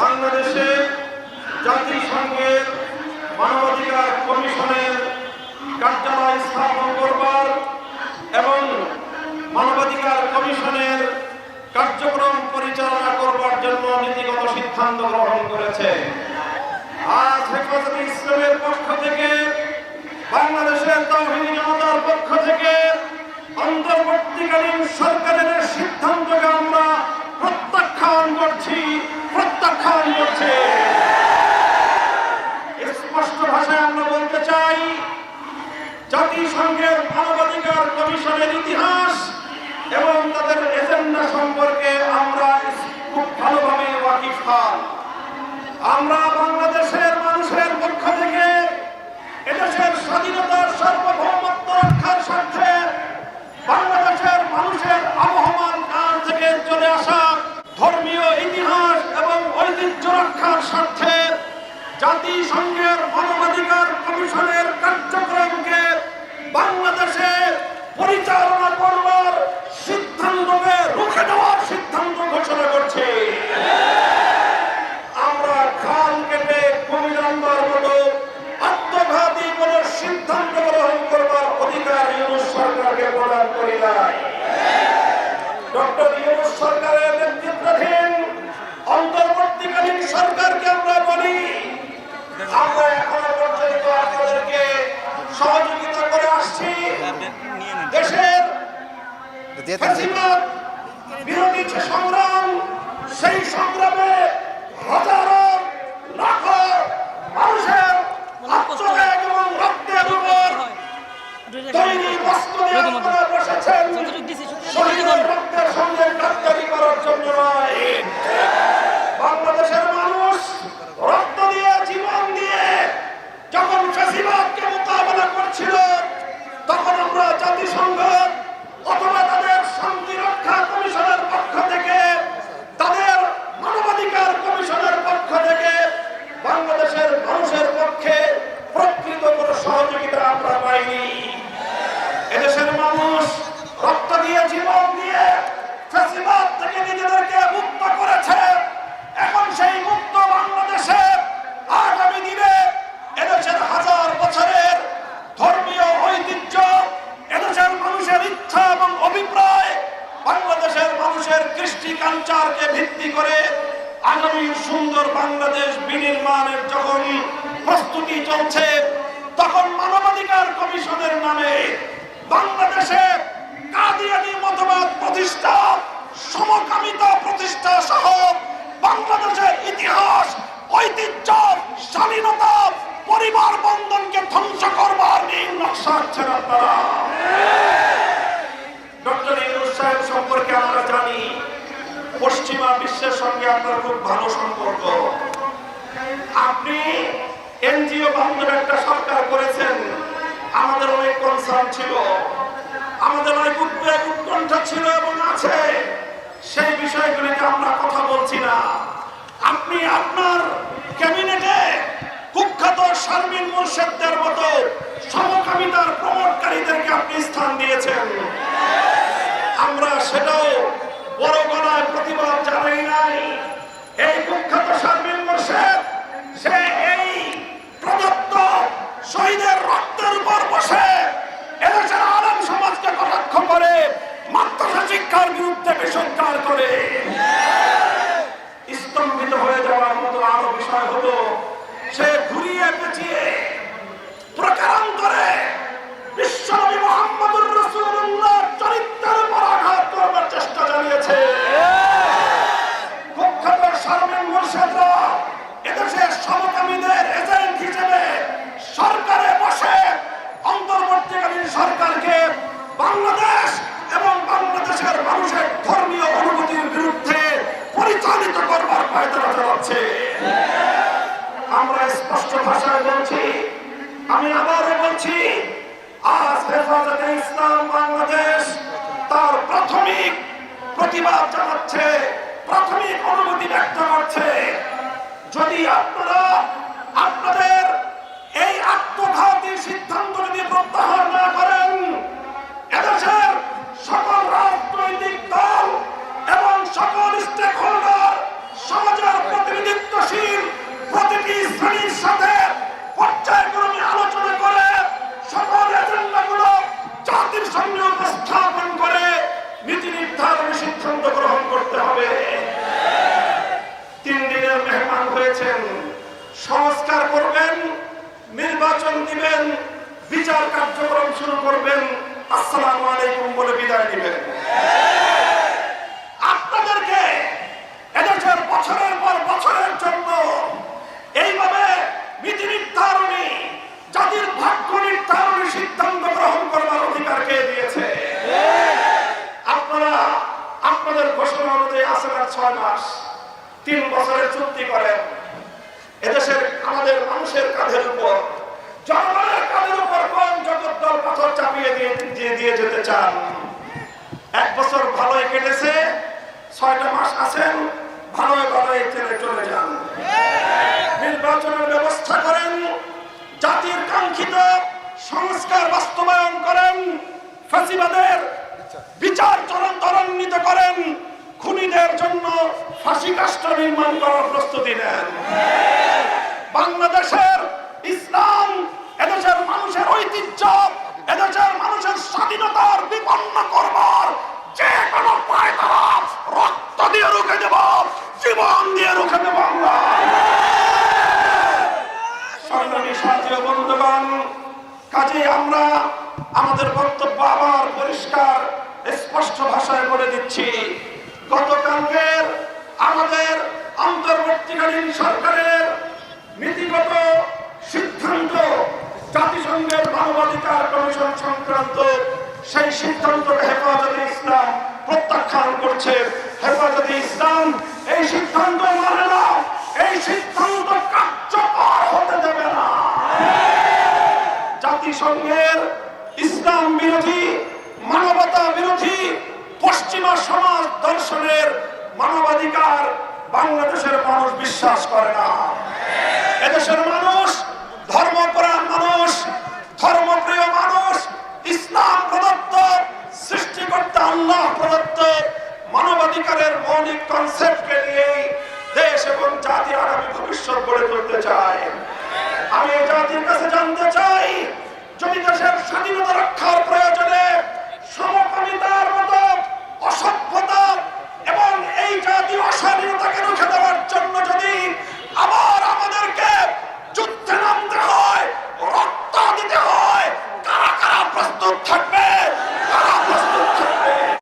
বাংলাদেশে জাতিসংঘের মানবাধিকার কমিশনের কার্যালয় স্থাপন করবার এবং মানবাধিকার কমিশনের কার্যক্রম পরিচালনা করবার জন্য নীতিগত সিদ্ধান্ত গ্রহণ করেছে। আজ হেফাজতে ইসলামের পক্ষ থেকে, বাংলাদেশের জনতার পক্ষ থেকে অন্তর্বর্তীকালীন সরকারের সিদ্ধান্তকে আমরা প্রত্যাখ্যান করছি। প্রত্যাখ্যান করছি। স্পষ্ট ভাষায় আমরা বলতে চাই, জাতিসংঘের মানবাধিকার কমিশনের ইতিহাস এবং তাদের এজেন্ডা সম্পর্কে আমরা খুব ভালোভাবে ওয়াকিফ আমরা বাংলাদেশের মানুষের পক্ষ থেকে এদেশের স্বাধীনতার সার্বভৌমত্ব রক্ষার স্বার্থে বাংলাদেশের মানুষের আবহমান কাল থেকে চলে আসা ধর্মীয় ইতিহাস এবং ঐতিহ্য রক্ষার স্বার্থে জাতিসংঘের মানবাধিকার কমিশনের কার্যক্রমকে বাংলাদেশে পরিচালনা করবার সিদ্ধান্তকে রুখে দেওয়ার সিদ্ধান্ত ঘোষণা করছে। বিরোধী সংগ্রাম সেই সংগ্রামে হাজারো লাখো মানুষের আত্মত্যাগ এবং রক্তের উপর তৈরি বস্তু দিয়ে আপনারা বসেছেন শহীদের রক্তের সঙ্গে গাদ্দারি করার জন্য নয় বাংলাদেশের মানুষ রক্ত দিয়ে জীবন দিয়ে যখন ফেসিবাদকে মোকাবেলা করছিল তখন আমরা জাতিসংঘ অথবা তাদের শান্তি রক্ষা কমিশনের পক্ষ থেকে তাদের মানবাধিকার কমিশনের পক্ষ থেকে বাংলাদেশের মানুষের পক্ষে প্রকৃত কোনো সহযোগিতা আমরা পাইনি এদেশের মানুষ রক্ত দিয়ে জীবন দিয়ে ফেসিবাদ থেকে নিজেদেরকে মুক্ত করেছে এখন সেই মুক্ত বাংলাদেশে আগামী দিনে এদেশের হাজার বছরের ধর্মীয় ঐতিহ্য এদেশের মানুষের ইচ্ছা এবং অভিপ্রায় বাংলাদেশের মানুষের কৃষ্টি কালচারকে ভিত্তি করে আগামী সুন্দর বাংলাদেশ বিনির্মাণের যখন প্রস্তুতি চলছে, তখন মানবাধিকার কমিশনের নামে বাংলাদেশে কাদিয়ানি মতবাদ প্রতিষ্ঠা, সমকামিতা প্রতিষ্ঠা সহ বাংলাদেশের ইতিহাস, ঐতিহ্য, স্বাধীনতা, পরিবার বন্ধনকে ধ্বংস করবার নীল নকশা পশ্চিমা বিশ্বের সঙ্গে আপনার খুব ভালো সম্পর্ক। আপনি এনজিও বান্ধব একটা সরকার করেছেন। আমাদের অনেক কনসার্ন ছিল। আমাদের অনেক উদ্বেগ, উৎকণ্ঠা ছিল এবং আছে। সেই বিষয়গুলিতে আমরা কথা বলছি না। আপনি আপনার ক্যাবিনেটে কুখ্যাত শারমিন মুর্শেদদের মতো সমকামিতার প্রমোটকারীদেরকে আপনি স্থান দিয়েছেন। আমরা সেটাও বড় গলায় প্রতিবাদ জানাই নাই। এই কুখ্যাত শারমিন মোর্শেদ, সে এই প্রদত্ত শহীদের রক্তের উপর বসে এদেশের আলম সমাজকে কটাক্ষ করে, মাদ্রাসা শিক্ষার বিরুদ্ধে বিসংকার করে। স্তম্ভিত হয়ে যাওয়ার মতো আরও বিষয় হলো, সে ঘুরিয়ে পেঁচিয়ে প্রকারান্তরে বিশ্বনবী মোহাম্মদুর রাসূলুল্লাহ চরিত্রের উপর আঘাত করবার চেষ্টা চালিয়েছে কুখ্যাত শারমিন মুর্শেদরা এদেশের সমকামীদের এজেন্ট হিসেবে সরকারে বসে অন্তর্বর্তীকালীন সরকারকে বাংলাদেশ এবং বাংলাদেশের মানুষের ধর্মীয় অনুভূতির বিরুদ্ধে পরিচালিত করবার পায়তারা চালাচ্ছে আমরা স্পষ্ট ভাষায় বলছি, আমি আবারও বলছি, আজ হেফাজতে ইসলাম বাংলাদেশ তার প্রাথমিক প্রতিবাদ জানাচ্ছে, প্রাথমিক অনুভূতি ব্যক্ত করছে। যদি আপনারা আপনাদের এই আত্মঘাতী সিদ্ধান্ত যদি প্রত্যাহার না করেন এদেশের নির্বাচন দিবেন, বিচার কার্যক্রম শুরু করবেন, আসসালামু আলাইকুম বলে বিদায় দিবেন আপনাদেরকে এদেশের বছরের পর বছরের জন্য এইভাবে নীতি নির্ধারণী, জাতির ভাগ্য নির্ধারণী সিদ্ধান্ত গ্রহণ করবার অধিকার কে দিয়েছে? আপনারা আপনাদের ঘোষণা অনুযায়ী আসেন আর ছয় মাস? তিন বছরের চুক্তি করেন। এদেশের আমাদের মানুষের কাঁধের উপর জনগণের কাঁধের উপর কোন জগদ্দল পাথর দিয়ে দিয়ে দিয়ে যেতে চান? এক বছর ভালোই কেটেছে, ছয়টা মাস আছেন, ভালোই ভালোই চলে চলে যান। নির্বাচনের ব্যবস্থা করেন, জাতির কাঙ্ক্ষিত সংস্কার বাস্তবায়ন করেন ফাঁসিবাদের বিচার চরণ ত্বরান্বিত করেন, খুনিদের জন্য ফাঁসি নির্মাণ করার প্রস্তুতি নেন। বাংলাদেশের ইসলাম এদেশের মানুষের ঐতিহ্য, এদেশের মানুষের স্বাধীনতার বিপন্ন করবার যে কোনো রক্ত দিয়ে রুখে দেব, জীবন দিয়ে রুখে দেব কাজে আমরা আমাদের বক্তব্য আবার পরিষ্কার, স্পষ্ট ভাষায় বলে দিচ্ছি গতকালকের আমাদের অন্তর্বর্তীকালীন সরকারের নীতিগত সিদ্ধান্ত জাতিসংঘের মানবাধিকার কমিশন সংক্রান্ত সেই সিদ্ধান্তকে হেফাজতে ইসলাম প্রত্যাখ্যান করছে। হেফাজতে ইসলাম, এই সিদ্ধান্ত মানে না, এই সিদ্ধান্ত কার্যকর হতে দেবে না। জাতিসংঘের ইসলাম বিরোধী, মানবতা বিরোধী, পশ্চিমা সমাজ দর্শনের মানবাধিকার বাংলাদেশের মানুষ বিশ্বাস করে না। এদেশের মানুষ ধর্মপ্রাণ মানুষ ধর্মপ্রিয় মানুষ ইসলাম প্রদত্ত সৃষ্টিকর্তা আল্লাহ প্রদত্ত মানবাধিকারের মৌলিক কনসেপ্টকে নিয়েই দেশ এবং জাতির আগামী ভবিষ্যৎ গড়ে তুলতে চায় আমি জাতির কাছে জানতে চাই, যদি দেশের স্বাধীনতা রক্ষার প্রয়োজনে সমকামিতার